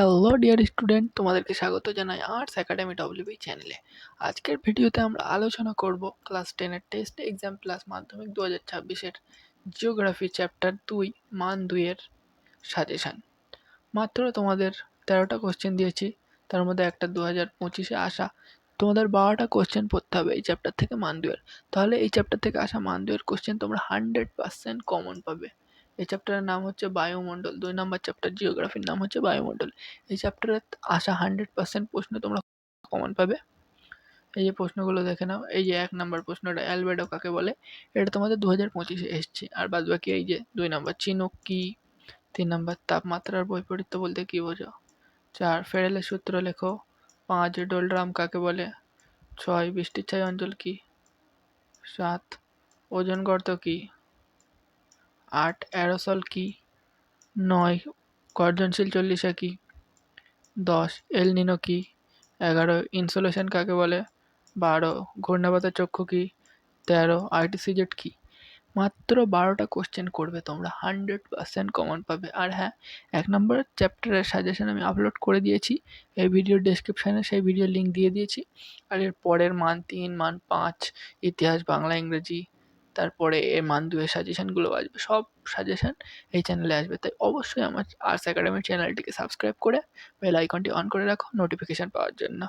Hello dear student তোমাদেরকে স্বাগত জানাই আর্টস একাডেমি ডব্লিউবি চ্যানেলে আজকের ভিডিওতে আমরা আলোচনা করব ক্লাস টেনের টেস্ট এক্সাম প্লাস মাধ্যমিক দু হাজার ছাব্বিশের জিওগ্রাফি চ্যাপ্টার দুই, মান দুইয়ের সাজেশান মাত্র তোমাদের তেরোটা কোশ্চেন দিয়েছি, তার মধ্যে একটা দু হাজার পঁচিশে আসা। তোমাদের বারোটা কোশ্চেন পড়তে হবে এই চ্যাপ্টার থেকে মান দুয়ের তাহলে এই চ্যাপ্টার থেকে আসা মান দুয়ের কোশ্চেন তোমরা হান্ড্রেড পার্সেন্ট কমন পাবে। এই চ্যাপ্টারের নাম হচ্ছে বায়ুমণ্ডল। দুই নম্বর চ্যাপ্টার জিওগ্রাফির নাম হচ্ছে বায়ুমণ্ডল। এই চ্যাপ্টারে আসা হান্ড্রেড পার্সেন্ট প্রশ্ন তোমরা কমন পাবে। এই যে প্রশ্নগুলো দেখে নাও। এই যে এক নম্বর প্রশ্নটা, অ্যালবেডো কাকে বলে? এটা তোমাদের দু হাজার পঁচিশে এসছে। আর বাদ বাকি এই যে দুই নম্বর, চিনুক কি? তিন নম্বর, তাপমাত্রার বৈপরীত্য বলতে কী বোঝো? চার, ফেরেলের সূত্র লেখো। পাঁচ ডোলড্রাম কাকে বলে? ছয়, বৃষ্টির ছাই অঞ্চল কি? সাত, ওজন গর্ত কি? আট, অ্যারোসল কি? নয়, গর্জনশীল চল্লিশা কি? দশ, এল নিনো কি? এগারো, ইনসোলেশন কাকে বলে? বারো, ঘূর্ণাবাতের চক্ষু কি? তেরো আর্টিসিজেট কি? মাত্র বারোটা কোশ্চেন করবে তোমরা হান্ড্রেড পার্সেন্ট কমন পাবে। আর হ্যাঁ এক নম্বর চ্যাপ্টারের সাজেশন আমি আপলোড করে দিয়েছি, এই ভিডিওর ডেসক্রিপশানে সেই ভিডিও লিঙ্ক দিয়ে দিয়েছি। আর এর পরের মান তিন, মান পাঁচ, ইতিহাস, বাংলা, ইংরেজি তারপরে এ মান দুয়ের সাজেশানগুলো আসবে, সব সাজেশান এই চ্যানেলে আসবে। তাই অবশ্যই আমার আর্টস একাডেমির চ্যানেলটিকে সাবস্ক্রাইব করে বেল আইকনটি অন করে রাখো নোটিফিকেশান পাওয়ার জন্য।